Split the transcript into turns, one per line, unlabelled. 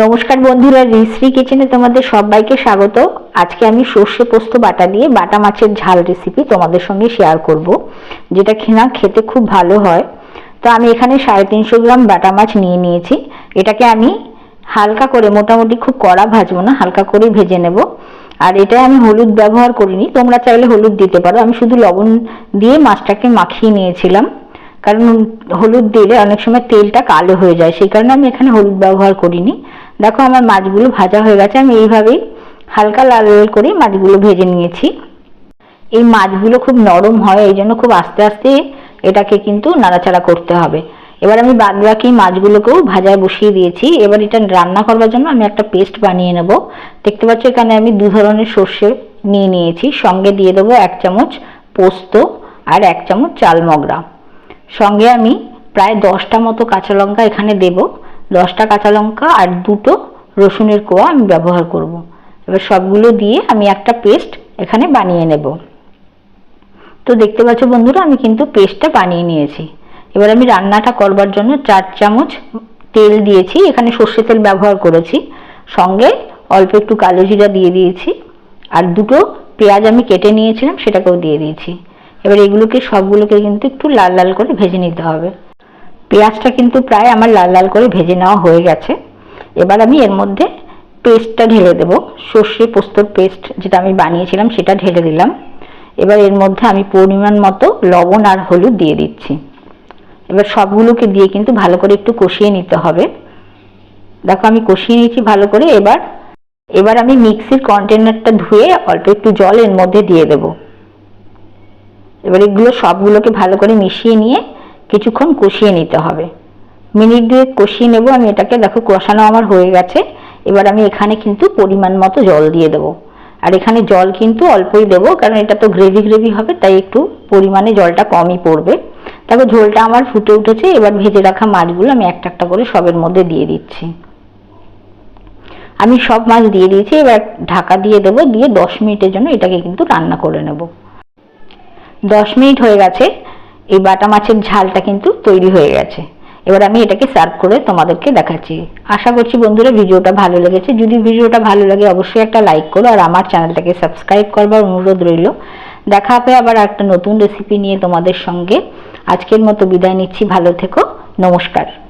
নমস্কার বন্ধুরা, রিশ্রী কিচেনে তোমাদের সবাইকে স্বাগত। আজকে আমি সর্ষে পোস্ত বাটা দিয়ে বাটা মাছের ঝাল রেসিপি তোমাদের সঙ্গে শেয়ার করব, যেটা কিনা খেতে খুব ভালো হয়। তো আমি এখানে সাড়ে তিনশো গ্রাম বাটা মাছ নিয়ে নিয়েছি। এটাকে আমি হালকা করে, মোটামুটি খুব কড়া ভাজবো না, হালকা করেই ভেজে নেব। আর এটা আমি হলুদ ব্যবহার করিনি, তোমরা চাইলে হলুদ দিতে পারো। আমি শুধু লবণ দিয়ে মাছটাকে মাখিয়ে নিয়েছিলাম। কারণ হলুদ দিলে অনেক সময় তেলটা কালো হয়ে যায়, সেই কারণে আমি এখানে হলুদ ব্যবহার করিনি। দেখো আমার মাছগুলো ভাজা হয়ে গেছে, আমি এইভাবেই হালকা লাল লাল করে মাছগুলো ভেজে নিয়েছি। এই মাছগুলো খুব নরম হয়, এই জন্য খুব আস্তে আস্তে এটাকে কিন্তু নাড়াচাড়া করতে হবে। এবার আমি বাদ বাকি মাছগুলোকেও ভাজায় বসিয়ে দিয়েছি। এবার এটা রান্না করবার জন্য আমি একটা পেস্ট বানিয়ে নেব। দেখতে পাচ্ছ এখানে আমি দু ধরনের সর্ষে নিয়ে নিয়েছি। সঙ্গে দিয়ে দেবো এক চামচ পোস্ত আর এক চামচ চাল মগরা সঙ্গে আমি প্রায় দশটা মতো কাঁচা লঙ্কা এখানে দেব। দশটা কাঁচা লঙ্কা আর দুটো রসুনের কোয়া আমি ব্যবহার করব। এবার সবগুলো দিয়ে আমি একটা পেস্ট এখানে বানিয়ে নেব। তো দেখতে পাচ্ছ বন্ধুরা, আমি কিন্তু পেস্টটা বানিয়ে নিয়েছি। এবার আমি রান্নাটা করবার জন্য চার চামচ তেল দিয়েছি। এখানে সর্ষে তেল ব্যবহার করেছি। সঙ্গে অল্প একটু কালো জিরা দিয়ে দিয়েছি। আর দুটো পেঁয়াজ আমি কেটে নিয়েছিলাম, সেটাকেও দিয়ে দিয়েছি। এবার এগুলোকে সবগুলোকে কিন্তু একটু লাল লাল করে ভেজে নিতে হবে। পেঁয়াজটা কিন্তু প্রায় আমার লাল লাল করে ভেজে নেওয়া হয়ে গেছে। এবার আমি এর মধ্যে পেস্টটা ঢেলে দেবো। সর্ষে পোস্তর পেস্ট যেটা আমি বানিয়েছিলাম সেটা ঢেলে দিলাম। এবার এর মধ্যে আমি পরিমাণ মতো লবণ আর হলুদ দিয়ে দিচ্ছি। এবার সবগুলোকে দিয়ে কিন্তু ভালো করে একটু কষিয়ে নিতে হবে। দেখো আমি কষিয়ে নিয়েছি ভালো করে। এবার এবার আমি মিক্সির কন্টেনারটা ধুয়ে অল্প একটু জল এর মধ্যে দিয়ে দেবো। এবার এগুলো সবগুলোকে ভালো করে মিশিয়ে নিয়ে কিছুক্ষণ কষিয়ে নিতে হবে। মিনিট দুয়েক কষিয়ে নেব, আমি এটাকে দেখো কষানো আমার হয়ে গেছে। এবার আমি এখানে কিন্তু পরিমাণ মতো জল দিয়ে দেবো। আর এখানে জল কিন্তু অল্পই দেবো, কারণ এটা তো গ্রেভি গ্রেভি হবে, তাই একটু পরিমাণে জলটা কমই পড়বে। তারপর ঝোলটা আমার ফুটে উঠেছে, এবার ভেজে রাখা মাছগুলো আমি একটা একটা করে সবের মধ্যে দিয়ে দিচ্ছি। আমি সব মাছ দিয়ে দিয়েছি, এবার ঢাকা দিয়ে দেবো, দিয়ে দশ মিনিটের জন্য এটাকে কিন্তু রান্না করে নেব। দশ মিনিট হয়ে গেছে। এই বাটা মাছের ঝালটা কিন্তু তৈরি হয়ে গেছে। এবার আমি এটাকে সার্ভ করে তোমাদেরকে দেখাচ্ছি। আশা করছি বন্ধুরা ভিডিওটা ভালো লেগেছে। যদি ভিডিওটা ভালো লাগে অবশ্যই একটা লাইক করো আর আমার চ্যানেলটাকে সাবস্ক্রাইব করবার অনুরোধ রইল। দেখা হবে আবার একটা নতুন রেসিপি নিয়ে তোমাদের সঙ্গে। আজকের মতো বিদায় নিচ্ছি। ভালো থেকো। নমস্কার।